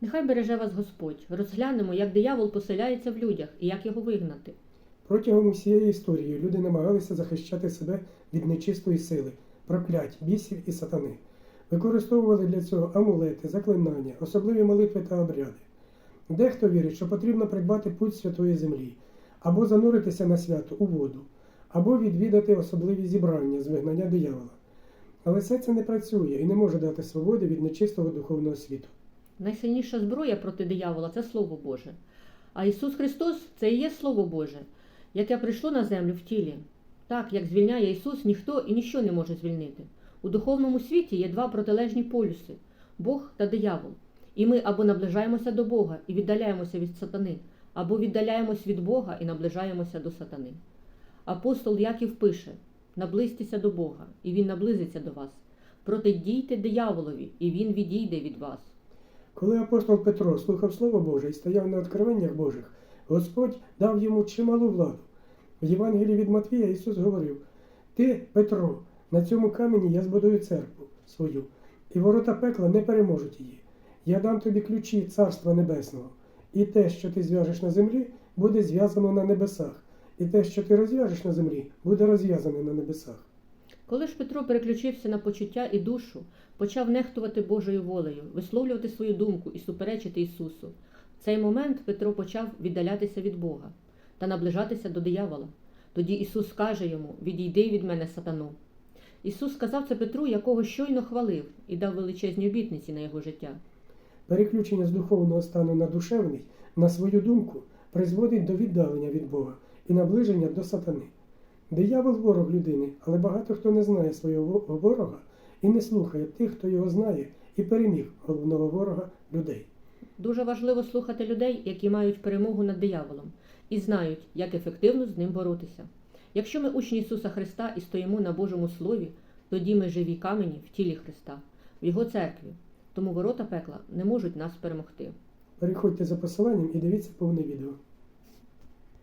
Нехай береже вас Господь. Розглянемо, як диявол поселяється в людях і як його вигнати. Протягом усієї історії люди намагалися захищати себе від нечистої сили, проклять, бісів і сатани. Використовували для цього амулети, заклинання, особливі молитви та обряди. Дехто вірить, що потрібно придбати путь святої землі, або зануритися на свято у воду, або відвідати особливі зібрання з вигнання диявола. Але все це не працює і не може дати свободи від нечистого духовного світу. Найсильніша зброя проти диявола це Слово Боже. А Ісус Христос це і є Слово Боже, яке прийшло на землю в тілі. Так, як звільняє Ісус, ніхто і ніщо не може звільнити. У духовному світі є два протилежні полюси Бог та диявол. І ми або наближаємося до Бога і віддаляємося від сатани, або віддаляємось від Бога і наближаємося до сатани. Апостол Яків пише: наблизьтеся до Бога, і Він наблизиться до вас. Протидійте дияволові, і він відійде від вас. Коли апостол Петро слухав Слово Боже і стояв на откровеннях Божих, Господь дав йому чималу владу. В Євангелії від Матвія Ісус говорив: Ти, Петро, на цьому камені я збудую церкву свою, і ворота пекла не переможуть її. Я дам тобі ключі Царства Небесного, і те, що ти зв'яжеш на землі, буде зв'язано на небесах, і те, що ти розв'яжеш на землі, буде розв'язане на небесах. Коли ж Петро переключився на почуття і душу, почав нехтувати Божою волею, висловлювати свою думку і суперечити Ісусу. В цей момент Петро почав віддалятися від Бога та наближатися до диявола. Тоді Ісус каже йому: Відійди від мене, сатану. Ісус сказав це Петру, якого щойно хвалив, і дав величезні обітниці на його життя. Переключення з духовного стану на душевний, на свою думку, призводить до віддалення від Бога і наближення до сатани. Диявол ворог людини, але багато хто не знає свого ворога і не слухає тих, хто його знає і переміг головного ворога людей. Дуже важливо слухати людей, які мають перемогу над дияволом, і знають, як ефективно з ним боротися. Якщо ми учні Ісуса Христа і стоїмо на Божому Слові, тоді ми живі камені в тілі Христа, в Його церкві. Тому ворота пекла не можуть нас перемогти. Переходьте за посиланням і дивіться повне відео.